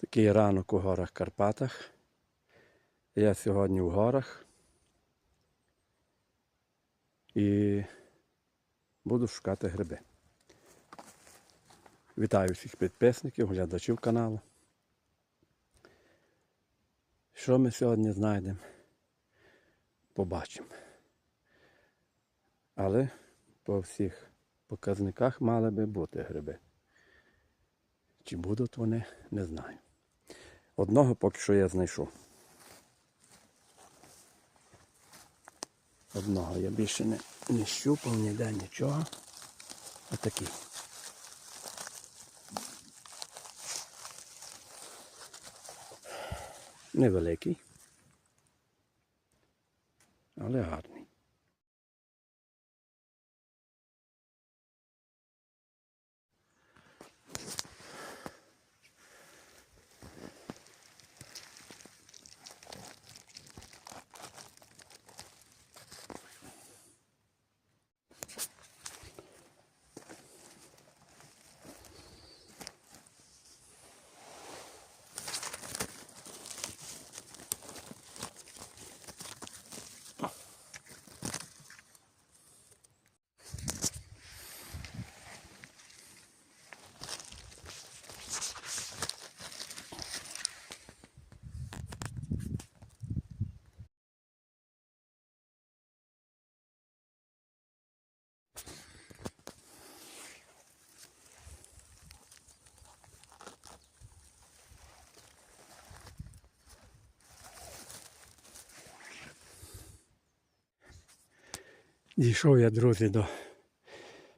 Такий ранок у горах Карпатах. Я сьогодні в горах і буду шукати гриби. Вітаю всіх підписників, глядачів каналу. Що ми сьогодні знайдемо? Побачимо. Але по всіх показниках мали би бути гриби. Чи будуть вони, не знаю. Одного поки що я знайшов. Одного я більше не, не щупав, ніде нічого. Отакий. Невеликий. Але гарний. Дійшов я, друзі, до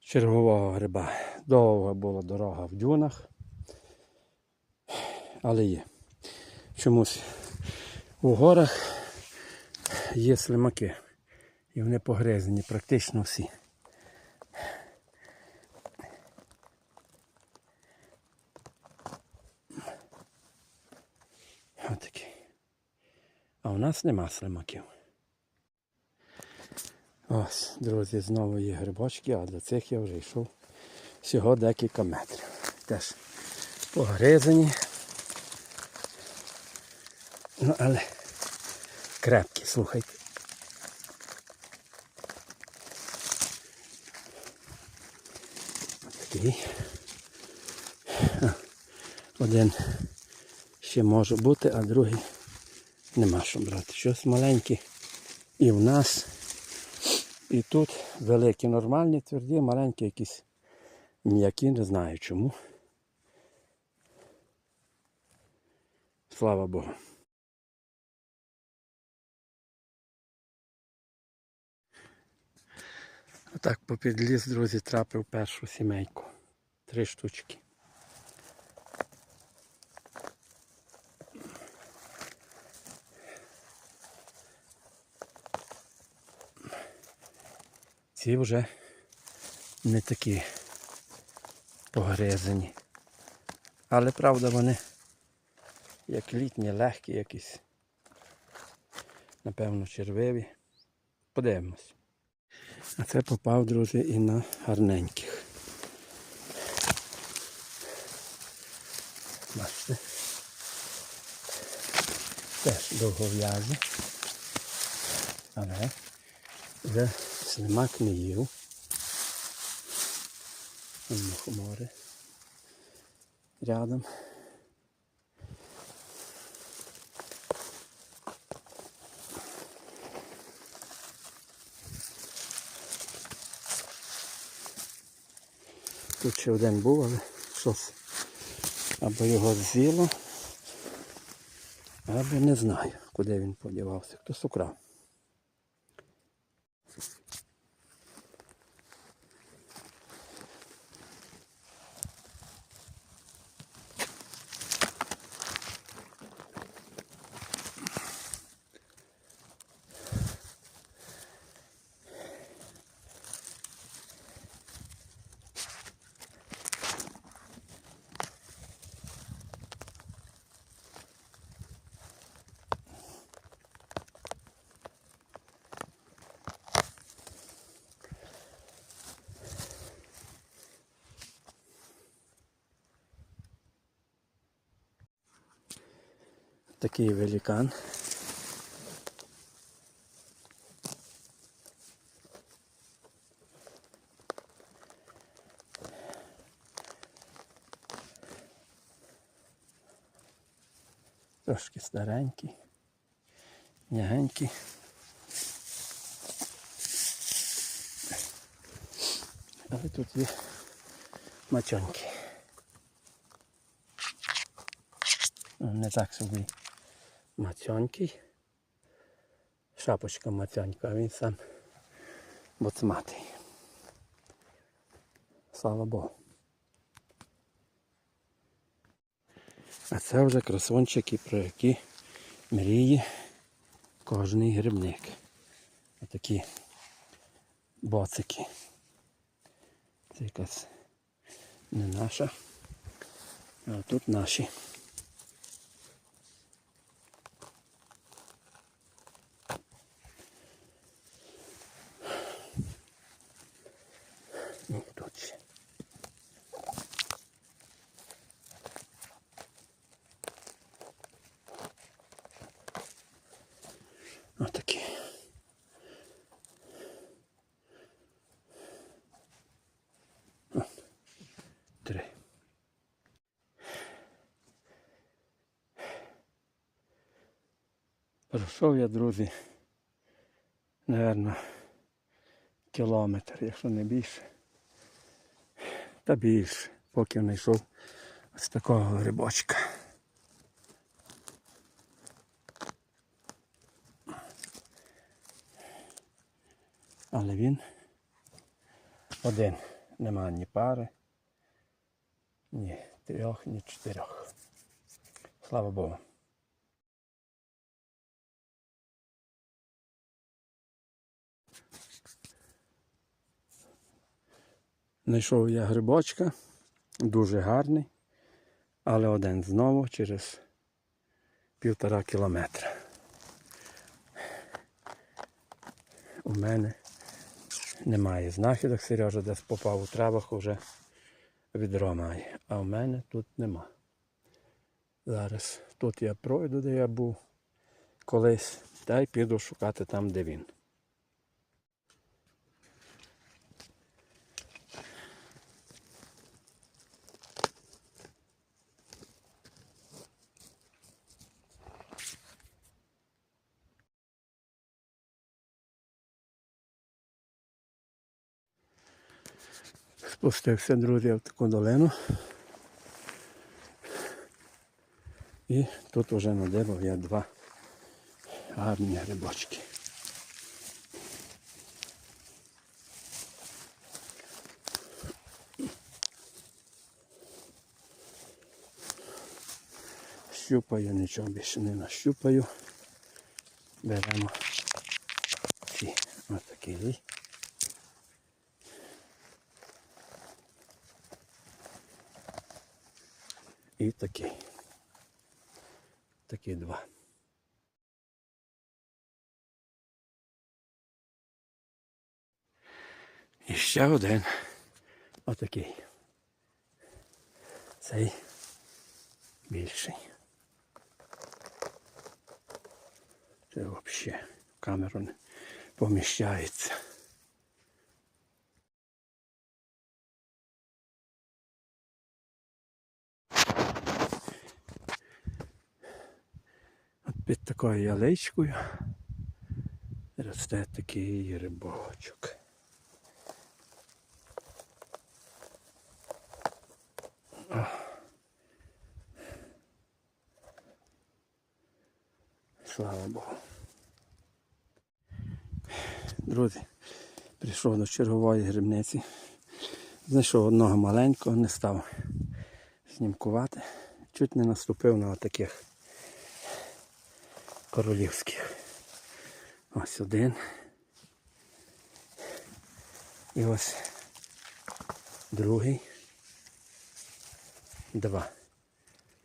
чергового гриба. Довга була дорога в дюнах. Але є. Чомусь у горах є слимаки. І вони погризані практично всі. Отакий. А у нас нема слимаків. Ось, друзі, знову є грибочки, а до цих я вже йшов всього декілька метрів. Теж погризані. Ну, але крепкі, слухайте. Такий. Один ще може бути, а другий нема що брати. Щось маленьке і в нас. І тут великі нормальні, тверді, маленькі якісь м'які, не знаю чому. Слава Богу. Отак попід ліс, друзі, трапив першу сімейку. Три штучки. Ці вже не такі погризані. Але правда вони як літні, легкі якісь. Напевно, червиві. Подивимось. А це попав, друзі, і на гарненьких. Бачите? Теж довгов'язі. Але вже слимак не їв. Мухомори рядом. Тут ще один був, але щось або його з'їло, або не знаю, куди він подівався. Хтось украв. Такий великан. Трошки старенький, м'ягенький. Але тут є мачоньки. Ну, Не так собі мацьонький. Шапочка мацьонька, а він сам боцматий. Слава Богу. А це вже красончики, про які мріє кожний грибник. Отакі боцики. Це якась не наша. А тут наші. Пройшов я, друзі, напевно, кілометр, якщо не більше. Та більше, поки знайшов ось такого грибочка. Але він один. Нема ні пари, ні трьох, ні чотирьох. Слава Богу. Знайшов я грибочка, дуже гарний, але один знову через півтора кілометра. У мене немає знахідок, Сережа десь попав у травах, вже відро має. А в мене тут нема. Зараз тут я пройду, де я був колись, та й піду шукати там, де він. Спустився, друзі, в таку долину. І тут вже надибав я два гарні грибочки. Щупаю, нічого більше не нащупаю. Беремо ці отакий. І такий. Такі два. І ще один. Отакий. Цей більший. Це взагалі в камеру не поміщається. Під такою яличкою росте такий грибочок. О. Слава Богу. Друзі, прийшов до чергової грибниці. Знайшов одного маленького, не став знімкувати. Чуть не наступив на таких королівських. Ось один. І ось другий. Два.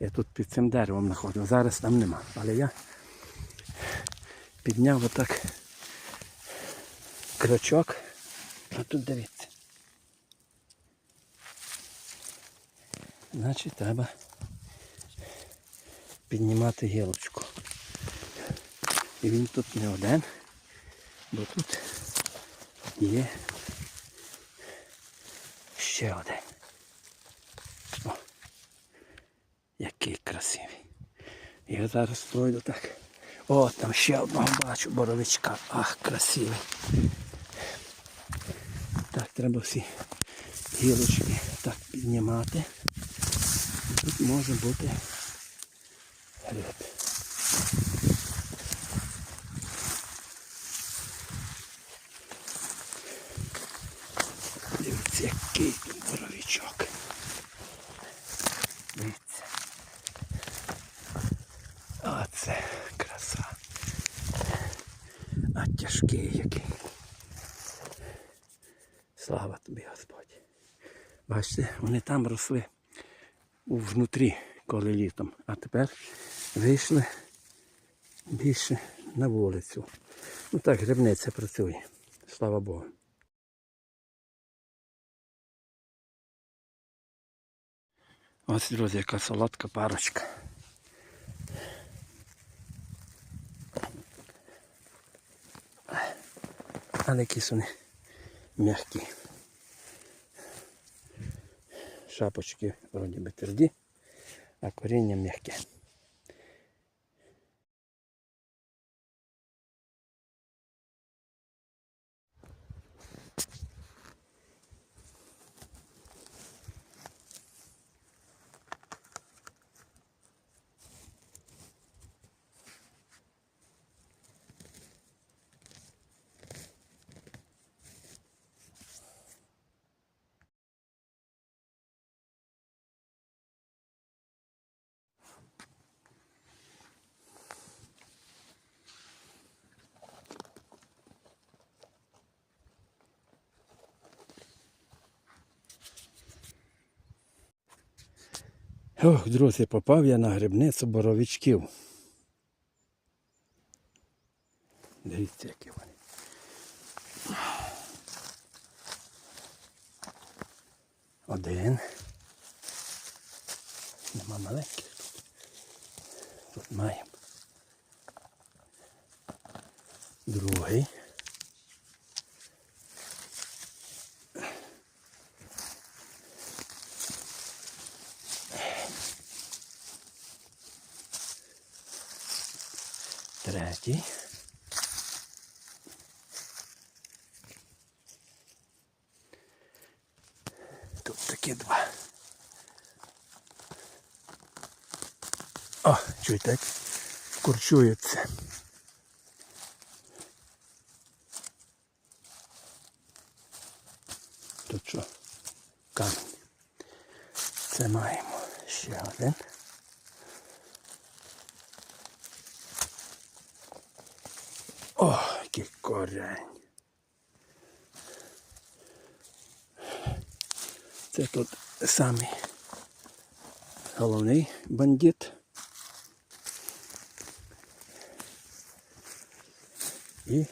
Я тут під цим деревом знаходив. Зараз там нема. Але я підняв отак крючок. А тут дивіться. Значить треба піднімати гілочку. І він тут не один, бо тут є ще один. О, який красивий. Я зараз пройду так. О, там ще одного бачу боровичка. Ах, красивий. Так, треба всі гілочки так піднімати. І Тут може бути гриб. Дивіться, який тут боровичок. Дивіться. Оце краса. А тяжкий який. Слава тобі, Господь. Бачите, вони там росли внутрі, коли літом. А тепер вийшли більше на вулицю. Ну так, грибниця працює. Слава Богу. Ось, друзі, яка солодка парочка. Але якісь вони м'які. Шапочки вроді би тверді, а коріння м'яке. Ох, друзі, попав я на грибницю боровичків. Дивіться, які вони. Один. Нема маленьких тут. Тут маємо. Другий. Третій. Тут такі два. Чуєте, як курчується. Тут що? Камінь. Це маємо ще один. О, який корень. Це тут самий головний бандит. І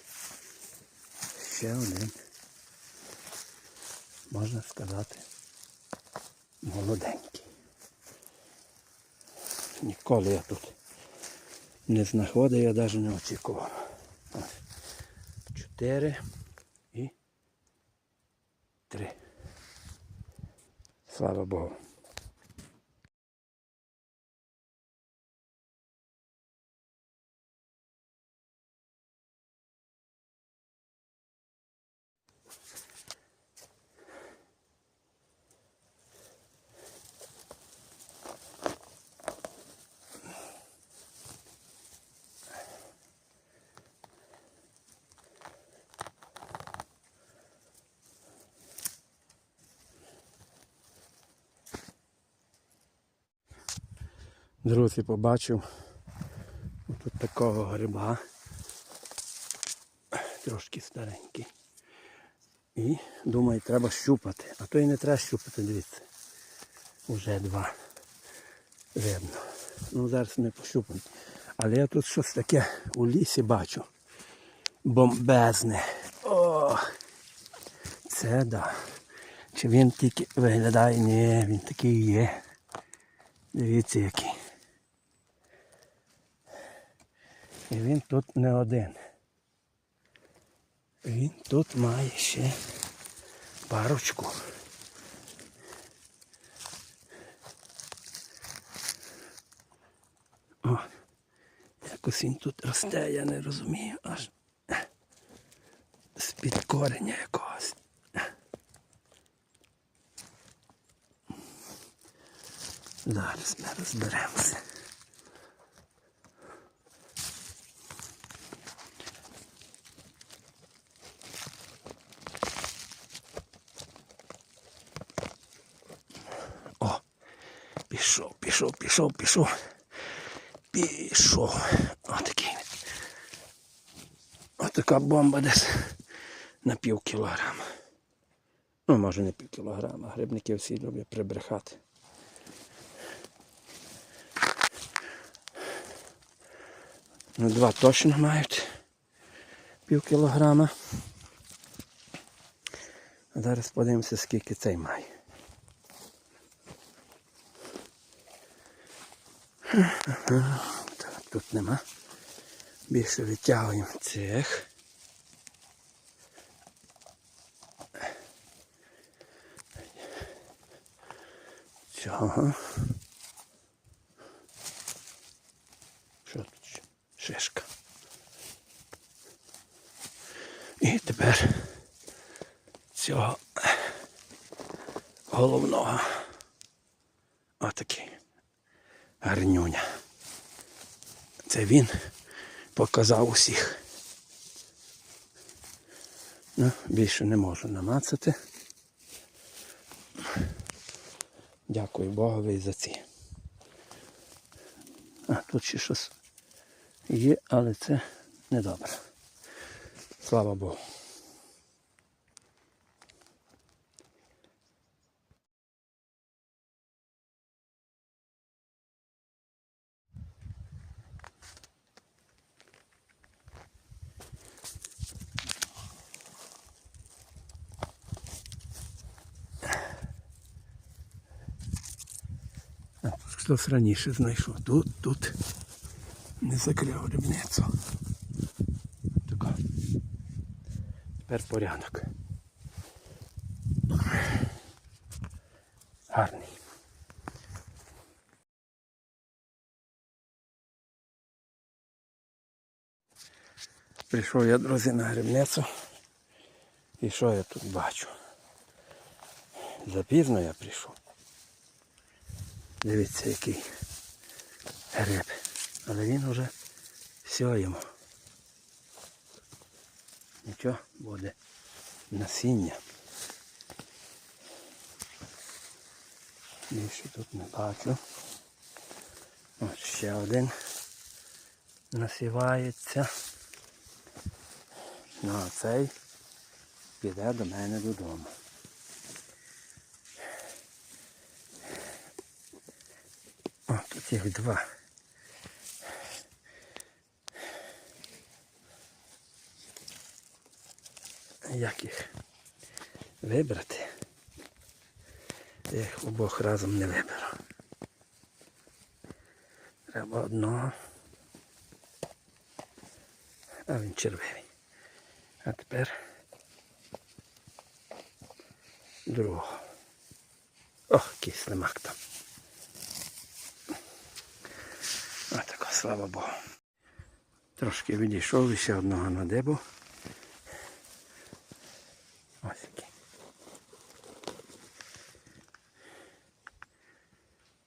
ще один, можна сказати, молоденький. Ніколи я тут не знаходив, я навіть не очікував. Ось. Чотири і три. Слава Богу. Друзі, побачив тут такого гриба. Трошки старенький. І думаю, треба щупати. А то і не треба щупати, дивіться. Уже два. Видно. Ну зараз ми пощупаємо. Але я тут щось таке у лісі бачу. Бомбезне. О! Це да. Чи він тільки виглядає? Ні, він такий є. Дивіться який. І він тут не один. Він тут має ще парочку. О, якось він тут росте, я не розумію аж з-під кореня якогось. Зараз ми розберемося. О, пішов, пішов, пішов, пішов. Отакий. Отака бомба десь на пів кілограма. Ну, може не пів кілограма. Грибники всі люблять прибрехати. Ну, два точно мають пів кілограма. А зараз подивимося, скільки цей має. Так, тут нема. Більше витягуємо цих. Цього. Що тут? Шишка. І тепер цього головного. Отакий гарнюня. Це він показав усіх. Ну, більше не можу намацати. Дякую Богові за ці. А, тут ще щось є, але це недобре. Слава Богу. Хтось раніше знайшов. Тут, тут не закрив рибницю. Тако. Тепер порядок. Гарний. Прийшов я, друзі, на грибницю. І що я тут бачу? Запізно я прийшов. Дивіться, який гриб. Але він вже все йому. Нічого буде насіння. Більше тут не бачу. Ось ще один насівається. Ну а цей піде до мене додому. О, два. Як їх вибрати? Я їх обох разом не виберу. Треба одного. А він червивий. А тепер другого. Ох, який слимак там. Слава Богу. Трошки відійшов і ще одного надибу. Ось який.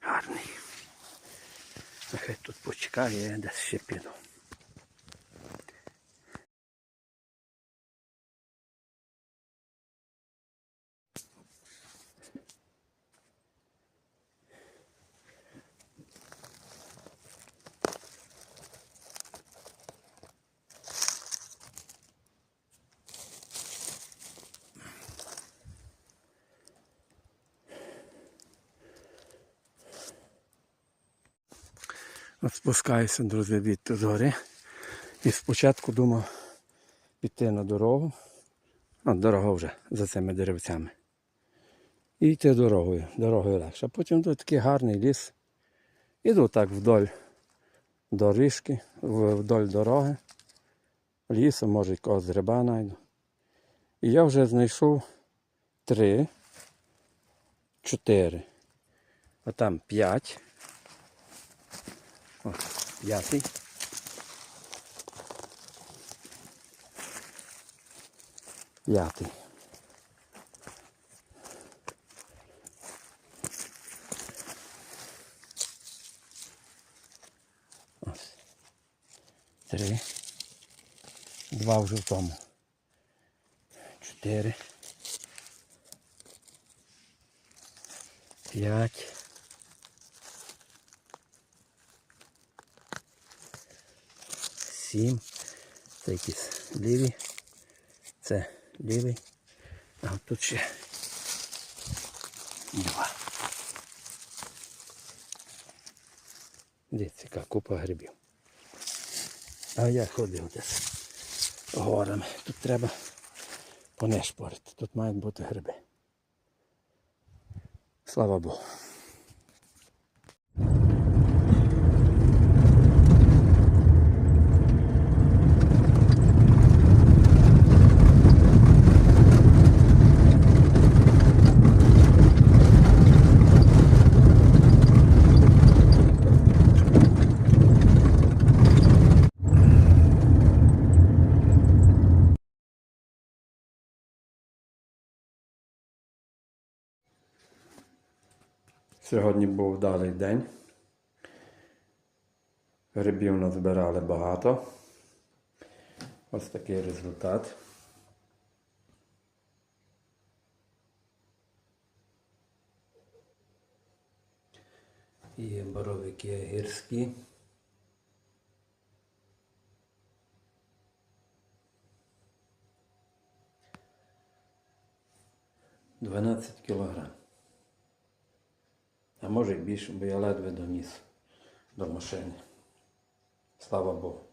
Гарний. Нехай тут почекає, я десь ще піду. От спускаюся, друзі, від гори. І спочатку думав піти на дорогу. От дорога вже за цими деревцями. І йти дорогою, дорогою легше. Потім тут такий гарний ліс. Іду так вдоль доріжки вдоль дороги. Лісу, може, якогось гриба знайду. І я вже знайшов три, чотири. А там п'ять. О, п'ятий. П'ятий. Ось. Три. Два в тому. Чотири. П'ять. Сім. Це якісь ліві. Це лівий. А тут ще два. Дивіться, яка купа грибів. А я ходив десь горами. Тут треба понешпорити. Тут мають бути гриби. Слава Богу. Сьогодні був вдалий день. Грибів назбирали багато. Ось такий результат. І боровики гірські. Дванадцять кілограм. А може й більше, бо я ледве доніс до машини. Слава Богу.